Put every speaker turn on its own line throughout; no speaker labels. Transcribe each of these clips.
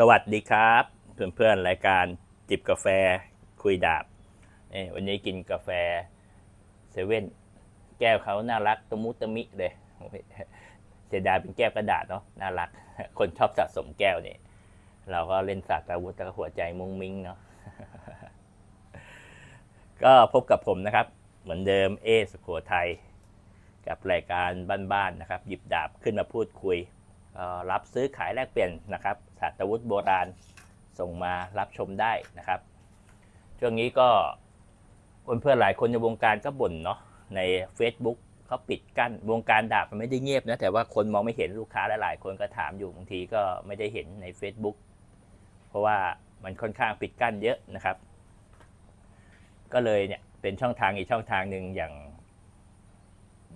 สวัสดีครับ เพื่อนๆรายการจิบกาแฟคุยดาบวันนี้กินกาแฟเซเว่นแก้วเขาน่ารักตมุตมิเลยเสียดายเป็นแก้วกระดาษเนาะน่ารัก คนชอบสะสมแก้วนี่เราก็เล่นศาสตราวุธแล้วหัวใจมุ้งมิ้งเนาะก็พบกับผมนะครับ เหมือนเดิมเอสโขทัยกับรายการบ้านๆนะครับ หยิบดาบขึ้นมาพูดคุย รับซื้อขายแลกเปลี่ยนนะครับศาตราวุธโบราณส่งมารับชมได้นะครับช่วงนี้ก็เพื่อนหลายคนในวงการก็บ่นเนาะใน Facebook เขาปิดกั้นวงการดาบมันไม่ได้เงียบนะ แต่ว่าคนมองไม่เห็นลูกค้าหลายๆคนก็ถามอยู่บางทีก็ไม่ได้เห็นใน Facebook เพราะว่ามันค่อนข้างปิดกั้นเยอะนะครับ ก็เลยเนี่ยเป็นช่องทางอีกช่องทางหนึ่งอย่าง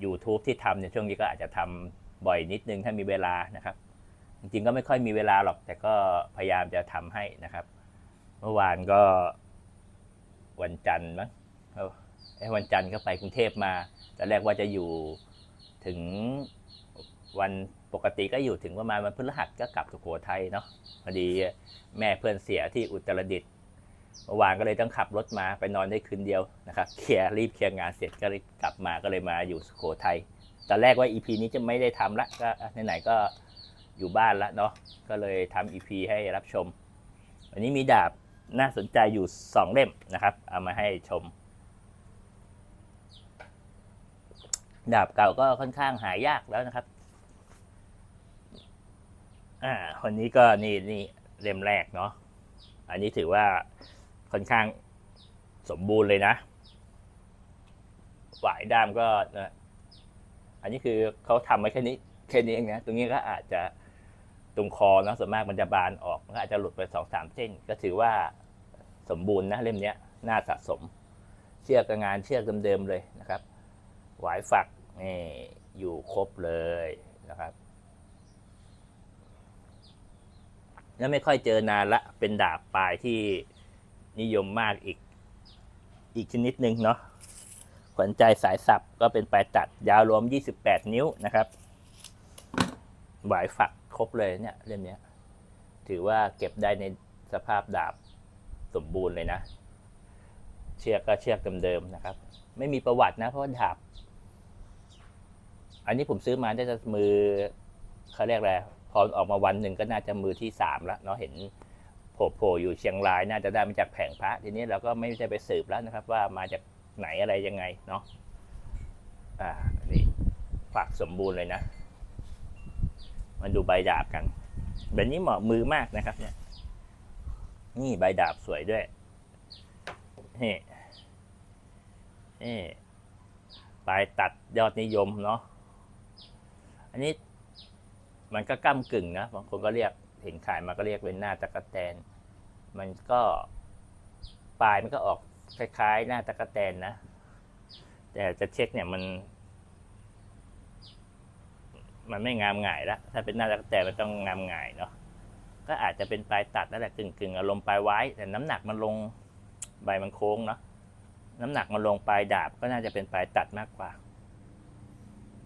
YouTube ที่ทำในยช่วงนี้ก็อาจจะทำ บ่อยนิดนึงถ้ามีเวลานะครับ จริงๆก็ไม่ค่อยมีเวลาหรอก แต่ก็พยายามจะทำให้นะครับ เมื่อวานก็วันจันทร์มั้งเอ้าเอ้ยวันจันทร์ก็ไปกรุงเทพมาตอนแรกว่าจะอยู่ถึงวันปกติก็อยู่ถึงประมาณวันพฤหัสก็กลับสุโขทัยเนาะพอดีแม่เพื่อนเสียที่อุตรดิตถ์เมื่อวานก็เลยต้องขับรถมาไปนอนได้คืนเดียวนะครับเคลียร์รีบเคลียร์งานเสร็จก็เลยกลับมาก็เลยมาอยู่สุโขทัย ตอนแรกว่า EP นี้จะไม่ได้ทำละก็ไหนๆก็อยู่บ้านละเนาะก็เลยทำ EP ให้รับชม วันนี้มีดาบน่าสนใจอยู่ 2 เล่มนะครับ เอามาให้ชม ดาบเก่าก็ค่อนข้างหายากแล้วนะครับอ่าคนนี้ก็นี่นี่เล่มแรกเนาะอันนี้ถือว่าค่อนข้างสมบูรณ์เลยนะหวายด้ามก็นะ อันนี้คือเขาทำไว้แค่นี้แค่นี้เองนะตรงนี้ก็อาจจะตรงคอเนอะส่วนมากมันจะบานออกมันก็อาจจะหลุดไปสองสามเส้น ก็ถือว่าสมบูรณ์นะเล่มนี้น่าสะสม เชือกงานเชือกเดิมๆเลยนะครับ หวายฝักนี่อยู่ครบเลยนะครับแล้วไม่ค่อยเจอนานละเป็นดาบปลายที่นิยมมากอีกอีกชนิดหนึ่งเนาะ วัญใจสายสับก็เป็นปลายตัดยาวรวม 28 นิ้วนะครับ หวายฝักครบเลยเนี่ยเล่มนี้ถือว่าเก็บได้ในสภาพดาบสมบูรณ์เลยนะ เชือกก็เชือกเดิมๆนะครับ ไม่มีประวัตินะเพราะาดาบ อันนี้ผมซื้อมาได้จะมือเขาเรียกอะไรพอออกมาวันหนึ่งก็น่าจะมือที่สามแล้วเนาะเห็นโผล่ๆอยู่เชียงราย น่าจะได้มาจากแผงพระทีนี้เราก็ไม่ได้ไปสืบแล้วนะครับ ว่ามาจาก ไหนอะไรยังไงเนาะอ่านี่ฝักสมบูรณ์เลยนะ มาดูใบดาบกัน แบบนี้เหมาะมือมากนะครับ เนี่ย นี่ใบดาบสวยด้วยนี่นี่ปลายตัดยอดนิยมเนาะ อันนี้มันก็ก้ากึ่งนะ บางคนก็เรียกเห็นขายมาก็เรียกเป็นหน้าตะกะแตน มันก็ปลายมันก็ออก คล้ายๆ หน้าตะกะแตนนะ แต่จะเช็คเนี่ยมัน มันไม่งามง่ายละถ้าเป็นหน้าตะกะแตนมันต้องงามง่ายเนาะก็อาจจะเป็นปลายตัดนั่นแหละกึ่งกึ่งๆอารมณ์ปลายไว้ แต่น้ำหนักมันลงใบมันโค้งเนาะน้ำหนักมันลงปลายดาบก็น่าจะเป็นปลายตัดมากกว่า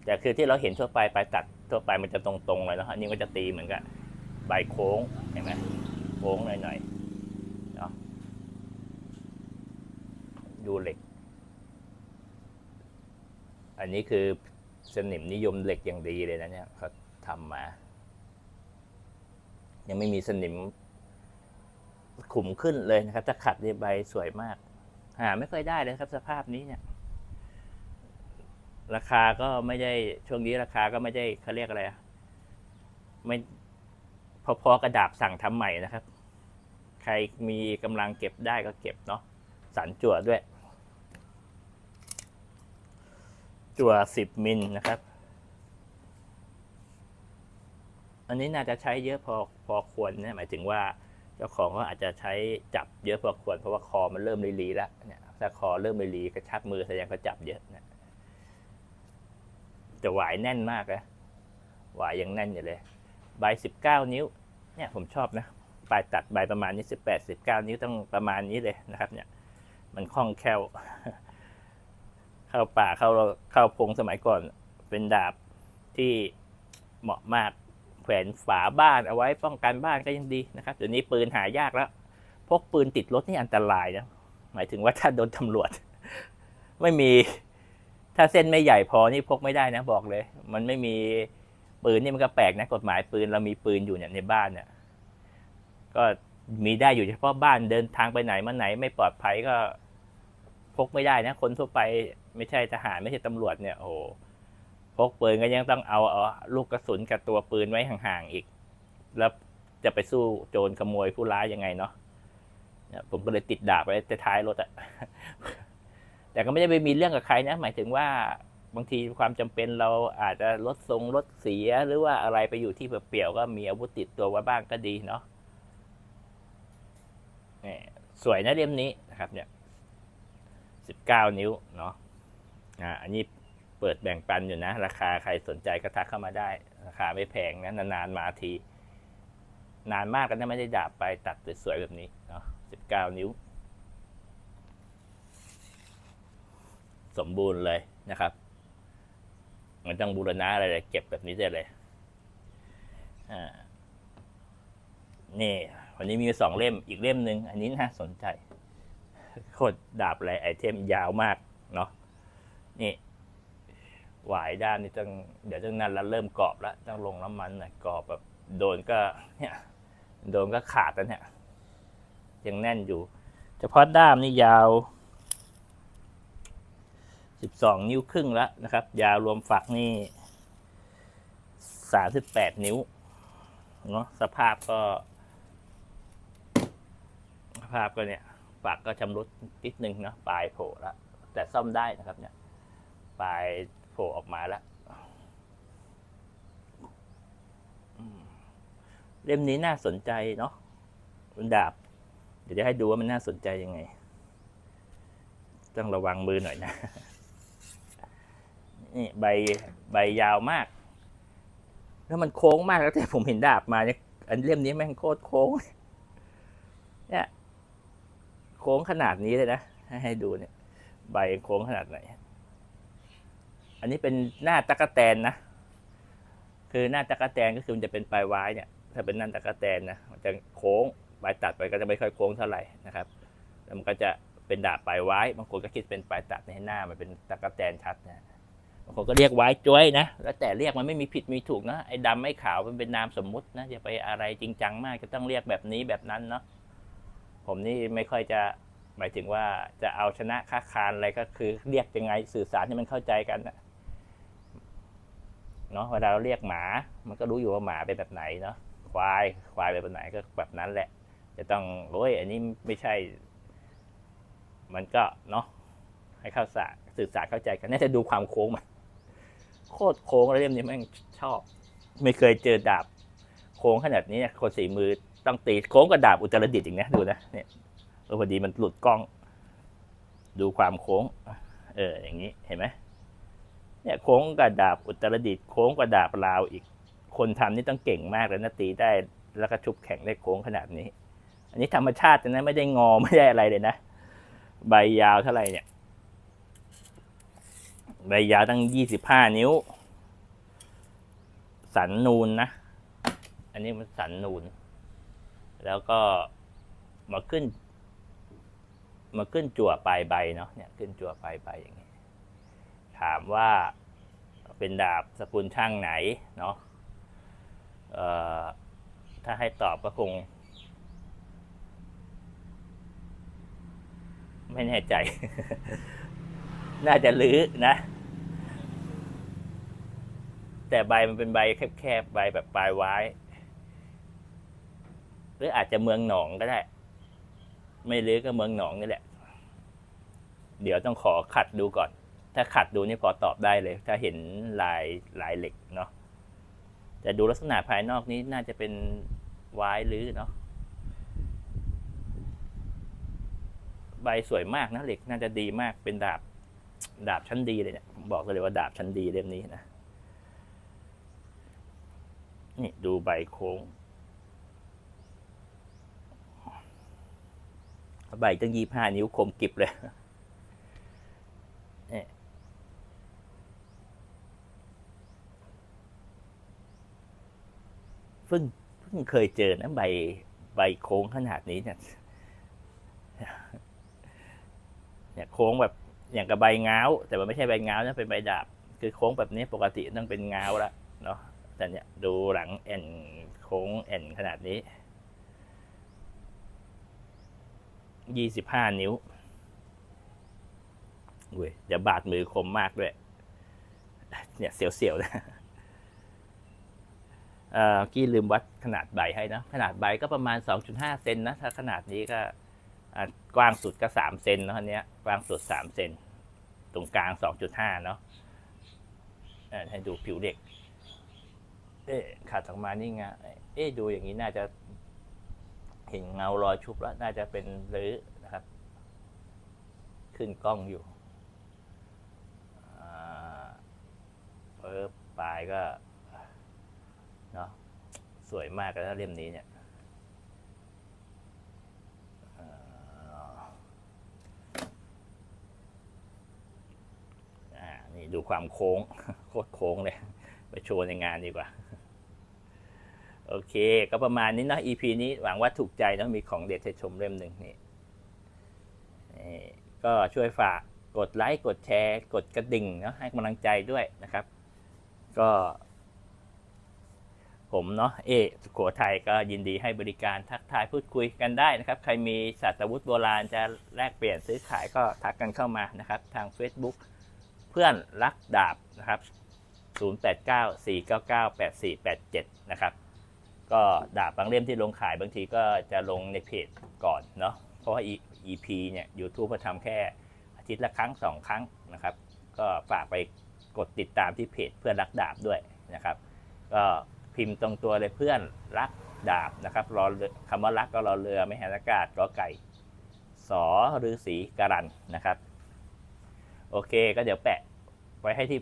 แต่คือที่เราเห็นทั่วไปปลายตัดทั่วไปมันจะตรงๆเลยเนาะอันนี้ก็จะตีเหมือนกับใบโค้งเห็นไหมโค้งหน่อยๆเนาะ ดู เหล็ก อันนี้คือสนิมนิยมเหล็กอย่างดีเลยนะเนี่ยเขาทำมา ยังไม่มีสนิมขุมขึ้นเลยนะครับ ถ้าขัดในใบสวยมาก หาไม่ค่อยได้เลยครับ สภาพนี้เนี่ย ราคาก็ไม่ได้ช่วงนี้ราคาก็ไม่ได้เขาเรียกอะไรไม่พอๆกระดาบสั่งทำใหม่นะครับ ใครมีกำลังเก็บได้ก็เก็บเนาะสันจั่วด้วย จั่วสิบมิลนะครับ อันนี้น่าจะใช้เยอะพอพอควรนะหมายถึงว่า เจ้าของก็อาจจะใช้จับเยอะพอควรเพราะว่าคอมันเริ่มรีๆแล้วเนี่ยถ้าคอเริ่มรีๆกระชับมือแสดงเขาจับเยอะนะแต่หวายแน่นมากนะหวายยังแน่นอยู่เลย ใบสิบเก้านิ้ว เนี่ยผมชอบนะปลายตัดใบประมาณนี้สิบแปดสิบเก้านิ้วต้องประมาณนี้เลยนะครับ เนี่ย มันคล่องแคล่ว เข้าป่าเข้าเข้าพงสมัยก่อน เป็นดาบที่เหมาะมากแขวนฝาบ้านเอาไว้ป้องกันบ้านก็ยังดีนะครับเดี๋ยวนี้ปืนหายากแล้ว พกปืนติดรถนี่อันตรายนะหมายถึงว่าถ้าโดนตำรวจ ไม่มีถ้าเส้นไม่ใหญ่พอนี่พกไม่ได้นะบอกเลย มันไม่มีปืนนี่มันก็แปลกนะกฎหมายปืนเรามีปืนอยู่เนี่ยในบ้านเนี่ยก็มีได้อยู่เฉพาะบ้านเดินทางไปไหนมาไหนไม่ปลอดภัยก็ พกไม่ได้นะ คนทั่วไปไม่ใช่ทหารไม่ใช่ตำรวจเนี่ยโอ้พกปืนก็ยังต้องเอาเอาลูกกระสุนกับตัวปืนไว้ห่างๆอีก แล้วจะไปสู้โจรขโมยผู้ร้ายยังไงเนาะผมก็เลยติดดาบไว้แต่ท้ายรถอะแต่ก็ไม่ได้ไปมีเรื่องกับใครนะ หมายถึงว่าบางทีความจำเป็นเราอาจจะรถทรงรถเสียหรือว่าอะไรไปอยู่ที่เปลี่ยวก็มีอาวุธติดตัวไว้บ้างก็ดีเนาะนี่สวยนะเล่มนี้นะครับเนี่ย สิบเก้านิ้วเนาะอ่าอันนี้เปิดแบ่งปันอยู่นะ ราคาใครสนใจก็ทักเข้ามาได้ ราคาไม่แพงนะนานๆมาที นานมากก็นะไม่ได้ดาบไปตัดสวยๆแบบนี้เนาะสิบเก้านิ้ว สมบูรณ์เลยนะครับมันต้องบูรณะอะไรเลยเก็บแบบนี้ได้เลยอ่านี่วันนี้มีสองเล่มอีกเล่มหนึ่งอันนี้น่าสนใจ โคตรดาบอะไรไอเทมยาวมากเนาะนี่หวายด้านนี่ต้องเดี๋ยวต้องนั้นแล้วเริ่มกรอบแล้วต้องลงน้ำมันหน่อยกรอบแบบโดนก็เนี่ยโดนก็ขาดแล้วเนี่ยยังแน่นอยู่ เฉพาะด้ามนี่ยาวสิบสองนิ้วครึ่งแล้วนะครับ ยาวรวมฝักนี่สามสิบแปดนิ้วเนาะสภาพก็ สภาพก็เนี่ย ฝักก็ชำรุดนิดนึงเนาะปลายโผล่แล้วแต่ซ่อมได้นะครับเนี่ยปลายโผล่ออกมาแล้วเล่มนี้น่าสนใจเนาะเป็นดาบ เดี๋ยวจะให้ดูว่ามันน่าสนใจยังไง ต้องระวังมือหน่อยนะนี่ใบใบยาวมาก แล้วมันโค้งมากแล้วแต่ผมเห็นดาบมาเนี่ยอันเล่มนี้แม่งโคตรโค้ง เนี่ย โค้งขนาดนี้เลยนะ ให้ดูเนี่ย ใบโค้งขนาดไหน อันนี้เป็นหน้าตะกะแตนนะ คือหน้าตะกะแตนก็คือมันจะเป็นปลายไว้เนี่ย ถ้าเป็นหน้าตะกะแตนนะ มันจะโค้งใบตัดไปก็จะไม่ค่อยโค้งเท่าไหร่นะครับ แล้วมันก็จะเป็นดาบปลายไว้บางคนก็คิดเป็นปลายตัดในหน้ามันเป็นตะกะแตนชัดนะบางคนก็เรียกไว้จ้วยนะ แล้วแต่เรียกมันไม่มีผิดมีถูกนะ ไอ้ดำไอ้ขาวมันเป็นนามสมมุตินะอย่าไปอะไรจริงจังมากจะต้องเรียกแบบนี้แบบนั้นเนาะ ผมนี่ไม่ค่อยจะหมายถึงว่าจะเอาชนะค้าคานอะไรก็คือ เรียกยังไงสื่อสารให้มันเข้าใจกันเนาะเวลาเราเรียกหมา มันก็รู้อยู่ว่าหมาเป็นแบบไหนเนาะควายควายเป็นแบบไหนก็แบบนั้นแหละ จะต้องโอ้ยอันนี้ไม่ใช่ มันก็เนาะให้เข้าสารสื่อสารเข้าใจกันน่าจะดูความโค้งมันโคตรโค้งแล้วเล่มนี้แม่งชอบ ไม่เคยเจอดาบโค้งขนาดนี้คนสีมือ ต้องตีโค้งกับดาบอุตรดิตถ์อย่างนี้ดูนะเนี่ยพอดีมันหลุดกล้อง ดูความโค้ง เอออย่างนี้เห็นไหมเนี่ยโค้งกับดาบอุตรดิตถ์โค้งกับดาบลาวอีก คนทำนี่ต้องเก่งมากเลยนะตีได้แล้วก็ชุบแข็งได้โค้งขนาดนี้ อันนี้ธรรมชาตินะไม่ได้งอไม่ได้อะไรเลยนะ ใบยาวเท่าไหร่เนี่ย ใบยาวตั้งยี่สิบห้านิ้ว สันนูนนะ อันนี้มันสันนูน แล้วก็มาขึ้น มาขึ้นจั่วปลายใบเนาะเนี่ยขึ้นจั่วปลายใบอย่างนี้ถามว่าเป็นดาบสกุลช่างไหนเนาะเอ่อถ้าให้ตอบก็คง ไม่แน่ใจ น่าจะลื้อนะ แต่ใบมันเป็นใบแคบๆ ใบแบบปลายไว้ หรืออาจจะเมืองหนองก็ได้ ไม่ลื้อก็เมืองหนองนี่แหละ เดี๋ยวต้องขอขัดดูก่อน ถ้าขัดดูนี่พอตอบได้เลย ถ้าเห็นลายลายเหล็กเนาะแต่ดูลักษณะภายนอกนี้น่าจะเป็นไว้ลื้อเนาะใบสวยมากนะเหล็กน่าจะดีมากเป็นดาบดาบชั้นดีเลยเนี่ยผมบอกเลยว่าดาบชั้นดีเล่มนี้นะนี่ดูใบโค้ง ใบตั้งยี่ห้านิ้วคมกิบเลยเพิ่งเพิ่งเคยเจอนะใบใบโค้งขนาดนี้เนี่ยเนี่ยโค้งแบบอย่างกับใบง้าว แต่มันไม่ใช่ใบง้าวนะเป็นใบดาบ คือโค้งแบบนี้ปกติต้องเป็นง้าวละเนาะแต่เนี่ยดูหลังแอนโค้งแอนขนาดนี้ ยี่สิบห้านิ้วอุ้ยเดี๋ยวบาดมือคมมากด้วย เนี่ยเสียวๆนะเอ่อกี้ลืมวัดขนาดใบให้นะ ขนาดใบก็ประมาณ 2.5 เซนนะ ถ้าขนาดนี้ก็กว้างสุดก็ 3 เซนนะอันเนี้ยกว้างสุด 3 เซน ตรงกลาง 2.5 เนาะเอ่อให้ดูผิวเด็ก เอ๊ะขาดออกมานี่ไง เอ๊ะดูอย่างนี้น่าจะ เห็นเงารอยชุบแล้วน่าจะเป็นรื้อนะครับ ขึ้นกล้องอยู่เปิบปลายก็เนาะสวยมากเลยนะเล่มนี้เนี่ยอ่านี่ดูความโค้ง โคตรโค้งเลย ไปโชว์ในงานดีกว่า โอเค ก็ประมาณนี้เนะ EP นี้หวังว่าถูกใจนอะมีของเด็ดให้ชมเล่มหนึ่งนี่ก็ช่วยฝากกดไลค์กดแชร์ กดกระดิ่งเนาะให้กำลังใจด้วยนะครับ ก็ ผมเนาะเอสุโขทัยก็ยินดีให้บริการทักทายพูดคุยกันได้นะครับ ใครมีศาสตราวุธโบราณจะแลกเปลี่ยนซื้อขายก็ทักกันเข้ามานะครับ ทาง Facebook เพื่อนรักดาบนะครับ 0894998487 นะครับ ก็ดาบบางเล่มที่ลงขายบางทีก็จะลงในเพจก่อนเนาะเพราะว่า EP เนี่ย YouTube มาทำแค่อาทิตย์ละครั้งสองครั้งนะครับ ก็ฝากไปกดติดตามที่เพจเพื่อนรักดาบด้วยนะครับ ก็พิมพ์ตรงตัวเลยเพื่อนรักดาบนะครับรอเรือคำว่ารักก็รอเรือไม่แหนอากาศกอไก่สอหรือสีการันนะครับ โอเคก็เดี๋ยวแปะไว้ให้ที่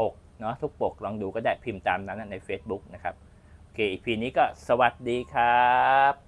ปกเนาะทุกปกลองดูก็ได้พิมพ์ตามนั้นใน Facebook นะครับ เคอีพีนี้ก็สวัสดีครับ